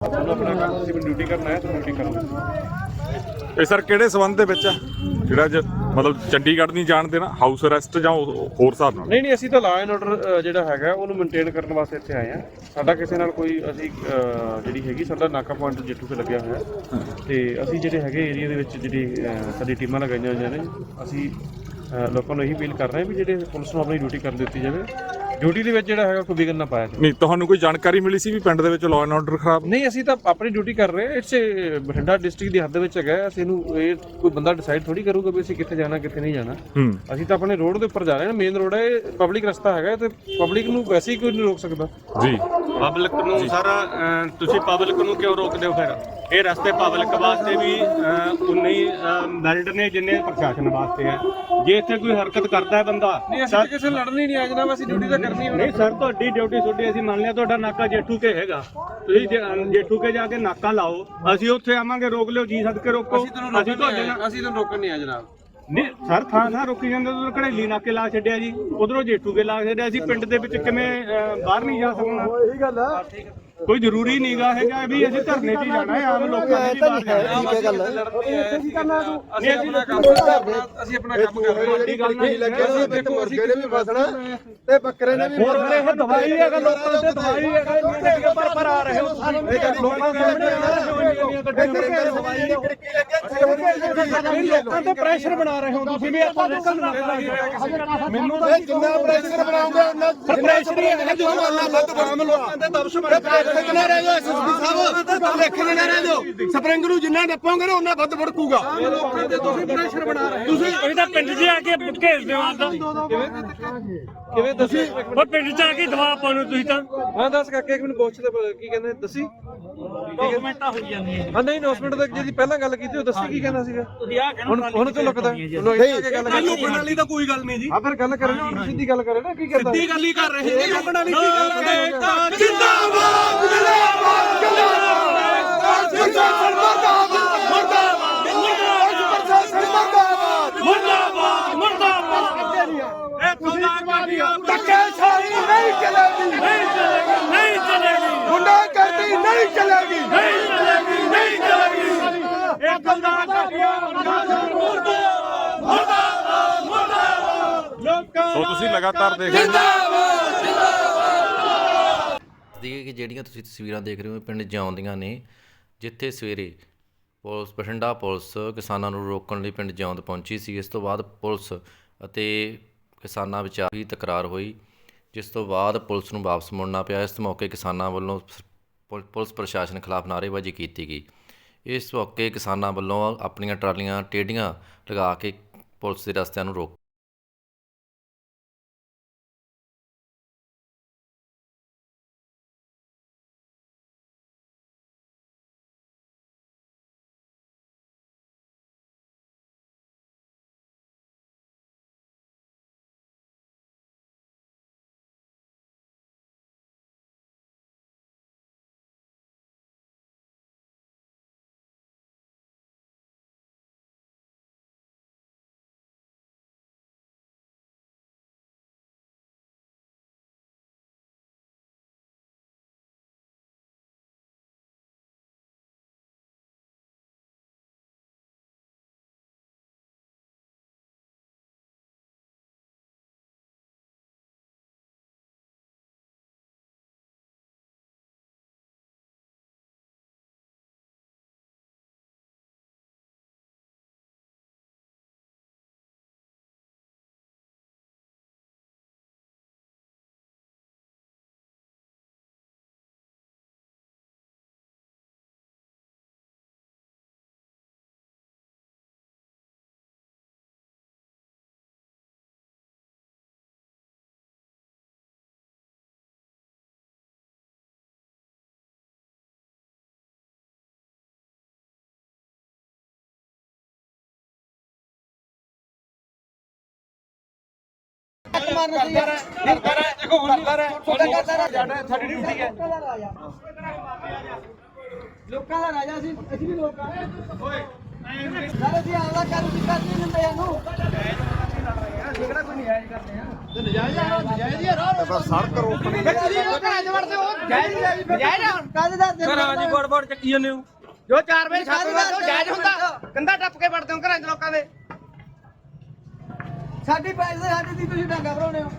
ਤੁਹਾਨੂੰ ਆਪਣਾ ਕੰਮ ਤੁਸੀਂ ਵੀ ਡਿਊਟੀ ਕਰਨ ਆਇਆ ਡਿਊਟੀ ਕਰੋ ਇਹ ਸਰ ਕਿਹੜੇ ਸਬੰਧ ਦੇ ਵਿੱਚ ਆ? ਜਿਹੜਾ ਜ- ਮਤਲਬ ਚੰਡੀਗੜ੍ਹ ਨਹੀਂ ਜਾਣ ਦੇਣਾ ਹਾਊਸ ਅਰੈਸਟ ਜਾਂ ਹੋਰ ਹਿਸਾਬ ਨਾਲ? ਨਹੀਂ ਨਹੀਂ ਅਸੀਂ ਤਾਂ ਲਾ ਐਂਡ ਆਰਡਰ ਜਿਹੜਾ ਹੈਗਾ ਉਹਨੂੰ ਮੇਨਟੇਨ ਕਰਨ ਵਾਸਤੇ ਇੱਥੇ ਆਏ ਆ ਸਾਡਾ ਕਿਸੇ ਨਾਲ ਕੋਈ ਅਸੀਂ ਜਿਹੜੀ ਹੈਗੀ ਸਾਡਾ ਨਾਕਾ ਪੁਆਇੰਟ ਜੇਟੂ ਤੇ ਲੱਗਿਆ ਹੋਇਆ। ਤੇ ਅਸੀਂ ਜਿਹੜੇ ਹੈਗੇ ਏਰੀਆ ਦੇ ਵਿੱਚ ਜਿਹੜੀ ਸਾਡੀ ਟੀਮਾਂ ਲਗਾਈਆਂ ਹੋਈਆਂ ਨੇ ਅਸੀਂ ਲੋਕਾਂ ਨੂੰ ਇਹੀ ਅਪੀਲ ਕਰ ਰਹੇ ਹਾਂ ਵੀ ਜਿਹੜੇ ਪੁਲਿਸ ਨੂੰ ਆਪਣੀ ਡਿਊਟੀ ਕਰਨ ਦਿੱਤੀ ਜਾਵੇ। ਡਿਊਟੀ ਦੇ ਵਿੱਚ ਜਿਹੜਾ ਹੈਗਾ ਕੋਈ ਵਿਘਨ ਨਾ ਪਾਇਆ ਜਾਵੇ। ਨਹੀਂ ਤੁਹਾਨੂੰ ਕੋਈ ਜਾਣਕਾਰੀ ਮਿਲੀ ਸੀ ਵੀ ਪਿੰਡ ਦੇ ਵਿੱਚ ਲਾਅ ਐਂਡ ਆਰਡਰ ਖਰਾਬ? ਨਹੀਂ ਅਸੀਂ ਤਾਂ ਆਪਣੀ ਡਿਊਟੀ ਕਰ ਰਹੇ ਇਟਸ ਬਠਿੰਡਾ ਡਿਸਟ੍ਰਿਕਟ ਦੀ ਹੱਦ ਵਿੱਚ ਹੈਗਾ। ਅਸੀਂ ਇਹਨੂੰ ਇਹ ਕੋਈ ਬੰਦਾ ਡਿਸਾਈਡ ਥੋੜੀ ਕਰੂਗਾ ਵੀ ਅਸੀਂ ਕਿੱਥੇ ਜਾਣਾ ਕਿੱਥੇ ਨਹੀਂ ਜਾਣਾ। ਅਸੀਂ ਤਾਂ ਆਪਣੇ ਰੋਡ ਦੇ ਉੱਪਰ ਜਾ ਰਹੇ ਹਾਂ। ਮੇਨ ਰੋਡ ਹੈ ਪਬਲਿਕ ਰਸਤਾ ਹੈਗਾ ਤੇ ਪਬਲਿਕ ਨੂੰ ਵੈਸੇ ਹੀ ਕੋਈ ਨਹੀਂ ਰੋਕ ਸਕਦਾ। ਜੀ। ਪਬਲਿਕ ਨੂੰ ਸਾਰਾ ਤੁਸੀਂ ਪਬਲਿਕ ਨੂੰ ਕਿਉਂ ਰੋਕਦੇ ਹੋ ਫਿਰ? ਇਹ ਰਸਤੇ ਪਬਲਿਕ ਵਾਸਤੇ ਵੀ ਉਨੇ ਹੀ ਮੈਰਿਟ ਨੇ ਜਿੰਨੇ ਪ੍ਰਸ਼ਾਸਨ ਵਾਸਤੇ ਹੈ ਜੇ ਇੱਥੇ ਕੋਈ ਹਰਕਤ ਕਰਦਾ ਹੈ ਬੰਦਾ ਤਾਂ ਕਿਸੇ ਲੜਨ ਨਹੀਂ ਆ ਜਨਾਬ ਅਸੀਂ ਡਿਊਟੀ ਤਾਂ ਕਰਨੀ ਹੋਣੀ ਨਹੀਂ ਸਰ ਤੁਹਾਡੀ ਡਿਊਟੀ ਛੁੱਟੀ ਅਸੀਂ ਮੰਨ ਲਿਆ ਤੁਹਾਡਾ ਨਾਕਾ ਜੇਠੂ ਕੇ ਹੈਗਾ। ਤੁਸੀਂ ਜੇਠੂ ਕੇ ਜਾ ਕੇ ਨਾਕਾ ਲਾਓ ਅਸੀਂ ਉੱਥੇ ਆਵਾਂਗੇ ਰੋਕ ਲਿਓ ਜੀ ਸਦਕੇ ਰੋਕੋ। ਅਸੀਂ ਤੁਹਾਨੂੰ ਰੋਕਣ ਅਸੀਂ ਤੁਹਾਨੂੰ ਰੋਕਣ ਨਹੀਂ ਆ ਜਨਾਬ। ਨਹੀਂ ਸਰ ਥਾਂ ਥਾਂ ਰੋਕੀ ਜਾਂਦੇ ਉਧਰ ਘੜੇਲੀ ਨਾਕੇ ਲਾ ਛੱਡਿਆ ਜੀ ਉਧਰੋਂ ਜੇਠੂ ਕੇ ਲਾ ਛੱਡਿਆ ਅਸੀਂ ਪਿੰਡ ਦੇ ਵਿੱਚ ਕਿਵੇਂ ਬਾਹਰ ਨਹੀਂ ਜਾ ਸਕਣਾ। ਇਹੀ ਗੱਲ ਆ। ਕੋਈ ਜ਼ਰੂਰੀ ਨਹੀਂਗਾ ਹੈਗਾ ਵੀ ਅਸੀਂ ਧਰਨੇ 'ਚ ਹੀ ਜਾਣਾ ਹੈ ਆਮ ਲੋਕਾਂ ਨੇ ਵੀ ਬਾਹਰ ਜਾਣਾ ਠੀਕ ਹੈ ਗੱਲ ਅਸੀਂ ਆਪਣਾ ਕੰਮ ਅਸੀਂ ਆਪਣਾ ਕੰਮ ਕਰ ਰਹੇ ਹਾਂ ਵੱਡੀ ਗੱਲ ਨਹੀਂ ਅਸੀਂ ਦੇਖੋ ਅਸੀਂ ਮੁਰਗੇ ਨੇ ਵੀ ਫਸਣਾ ਤੇ ਬੱਕਰੇ ਨੇ ਵੀ ਹੋਰ ਫਿਰ ਇਹ ਦਵਾਈ ਹੈਗਾ ਲੋਕਾਂ ਤੇ ਦਵਾਈ ਹੈਗਾ ਭਰ ਭਰ ਆ ਰਹੇ ਹੋ ਸਾਨੂੰ ਲੋਕਾਂ ਸਾਹਮਣੇ ਇੰਨੀਆਂ ਗੱਡੀਆਂ ਦਵਾਈ ਦੀ ਖਿੜਕੀ ਲੱਗੇ ਲੋਕਾਂ ਤੇ ਪ੍ਰੈਸ਼ਰ ਬਣਾ ਰਹੇ ਹੋ ਤੁਸੀਂ ਵੀ ਆਪਾਂ ਨਿਕਲ ਮੈਨੂੰ ਤਾਂ ਜਿੰਨਾ ਪ੍ਰੈਸ਼ਰ ਬਣਾਉਂਗੇ ਉਹਨਾਂ ਪ੍ਰੈਸ਼ਰ ਹੀ ਹੈਗਾ ਜੋ। ਉਹਨਾਂ ਵੱਧ ਆਮ ਲੋਕਾਂ ਦੇ ਦਬਸ਼ ਬੜੇ ਪ੍ਰੈਸ਼ਰ ਨਾ ਰਹਿ ਜਾਓ ਐਸਐਸਪੀ ਸਾਹਿਬ ਲੇਖ ਨਾ ਰਹਿ ਜਾਓ ਸਪਰਿੰਗ ਨੂੰ ਜਿੰਨਾ ਨੱਪੋਗੇ ਨਾ ਉਹਨਾਂ ਵੱਧ ਵੜਕੂਗਾ। ਲੋਕਾਂ ਤੇ ਤੁਸੀਂ ਪ੍ਰੈਸ਼ਰ ਬਣਾ ਰਹੇ ਤੁਸੀਂ ਇਹ ਤਾਂ ਪਿੰਡ 'ਚ ਆ ਕੇ ਘੇਸ ਦਿਓ ਆਦਾ ਕਿਵੇਂ? ਦੱਸੀ? ਉਹ ਪਿੰਡ 'ਚ ਆ ਕੇ ਦਵਾ ਪਾਉਣੋ ਤੁਸੀਂ ਤਾਂ। ਹਾਂ ਦੱਸ ਕਾਕੇ ਇੱਕ ਮੈਨੂੰ ਪੁੱਛਦੇ ਕੀ ਕਹਿੰਦੇ ਦੱਸੀ? ਕਮੈਂਟਾਂ ਹੋਈ ਜਾਂਦੀਆਂ ਹਾਂ ਨਹੀਂ ਅਨਾਉਂਸਮੈਂਟ ਤੱਕ ਜਿਹਦੀ ਪਹਿਲਾਂ ਗੱਲ ਕੀਤੀ ਉਹ ਦੱਸੀ ਕੀ ਕਹਿੰਦਾ ਸੀਗਾ ਹੁਣ ਹੁਣ ਕਿਉਂ ਲੁਕਦਾ? ਵਾਲੀ ਤਾਂ ਕੋਈ ਗੱਲ ਨਹੀਂ ਜੀ। ਆ ਫਿਰ ਗੱਲ ਕਰੇ ਨਾ ਹੁਣ ਸਿੱਧੀ ਗੱਲ ਕਰੇ ਨਾ ਕੀ ਕਰਦਾ? ਸਿੱਧੀ ਗੱਲ ਹੀ ਕਰ ਰਹੇ ਜੀ। ਲੋਕਾਂ ਵਾਲੀ ਕੀ ਗੱਲ ਕਰਦੇ ਜਿੰਦਾਬਾਦ ਜਿੰਦਾਬਾਦ ਜਿੰਦਾਬਾਦ ਪ੍ਰਸ਼ਾਸਨ ਮਰਦਾਬਾਦ ਮਰਦਾਬਾਦ। ਪ੍ਰਸ਼ਾਸਨ ਮਰਦਾਬਾਦ। ਮੁਰਦਾਬਾਦ ਮੁਰਦਾਬਾਦ। ਇਹ ਖੁਦਾ ਪਾਰਟੀਆਂ ਧੱਕੇ ਸਾਰੀ ਨਹੀਂ ਚਲੇਗੀ ਨਹੀਂ ਚਲੇਗੀ। ਨਹੀਂ ਚਲੇਗੀ। ਗੁੰਡਾ ਕਰਦੀ ਨਹੀਂ ਚਲੇਗੀ। ਨਹੀਂ ਚਲੇਗੀ ਨਹੀਂ ਚਲੇਗੀ ਇਹ ਖੁਦਾ ਪਾਰਟੀਆਂ ਮੁਰਦਾਬਾਦ ਮੁਰਦਾਬਾਦ ਲੋਕਾਂ ਸੋ ਤੁਸੀਂ ਲਗਾਤਾਰ ਦੇਖ ਰਹੇ ਹੋ। ਦੀ ਕਿ ਜਿਹੜੀਆਂ ਤੁਸੀਂ ਤਸਵੀਰਾਂ ਦੇਖ ਰਹੇ ਹੋ ਪਿੰਡ ਜਿਉਂਦੀਆਂ ਨੇ ਜਿੱਥੇ ਸਵੇਰੇ ਪੁਲਿਸ ਬਠਿੰਡਾ ਪੁਲਿਸ ਕਿਸਾਨਾਂ ਨੂੰ ਰੋਕਣ ਲਈ ਪਿੰਡ ਜਿਉਂਦ ਪਹੁੰਚੀ ਸੀ। ਇਸ ਤੋਂ ਬਾਅਦ ਪੁਲਿਸ ਅਤੇ ਕਿਸਾਨਾਂ ਵਿਚਾਰ ਵੀ ਤਕਰਾਰ ਹੋਈ ਜਿਸ ਤੋਂ ਬਾਅਦ ਪੁਲਿਸ ਨੂੰ ਵਾਪਸ ਮੁੜਨਾ ਪਿਆ। ਇਸ ਮੌਕੇ ਕਿਸਾਨਾਂ ਵੱਲੋਂ ਪੁਲਿਸ ਪ੍ਰਸ਼ਾਸਨ ਖਿਲਾਫ ਨਾਅਰੇਬਾਜ਼ੀ ਕੀਤੀ ਗਈ। ਇਸ ਮੌਕੇ ਕਿਸਾਨਾਂ ਵੱਲੋਂ ਆਪਣੀਆਂ ਟਰਾਲੀਆਂ ਟੇਡੀਆਂ ਲਗਾ ਕੇ ਪੁਲਿਸ ਦੇ ਰਸਤਿਆਂ ਨੂੰ ਰੋਕ ਲੋਕਾਂ ਦਾ ਰਾਜਾ। ਸੀ। ਅਸੀਂ ਵੀ ਲੋਕ ਆ। ਓਏ ਸਾਰੇ ਅਸੀਂ ਆਲਾ ਕਰ ਨਹੀਂ ਦਿੰਦੇ ਇਹਨੂੰ ਕੋਈ ਕਰਦੇ ਆ। ਸੜਕ ਰੋਕਣੀ ਵੜਦੇ ਜਾਇਜ਼ ਕਾਹਦੇ ਦਾ ਘਰਾਂ ਚੱਕੀ ਜਾਂਦੇ ਹੋ। ਜੋ 4 ਵਜੇ ਛੱਤ ਵੜਦੇ ਹੋ ਜਾਇਜ਼ ਹੁੰਦਾ ਕੰਧਾ ਟੱਪ ਕੇ ਵੜਦੇ ਹੋ ਘਰਾਂ 'ਚ ਲੋਕਾਂ ਦੇ। ਸਾਡੀ ਪੈਸੇ ਸਾਡੀ ਦੀ ਤੁਸੀਂ ਡਾਂਗਾ ਭਰਾਉਣੇ ਹੋ।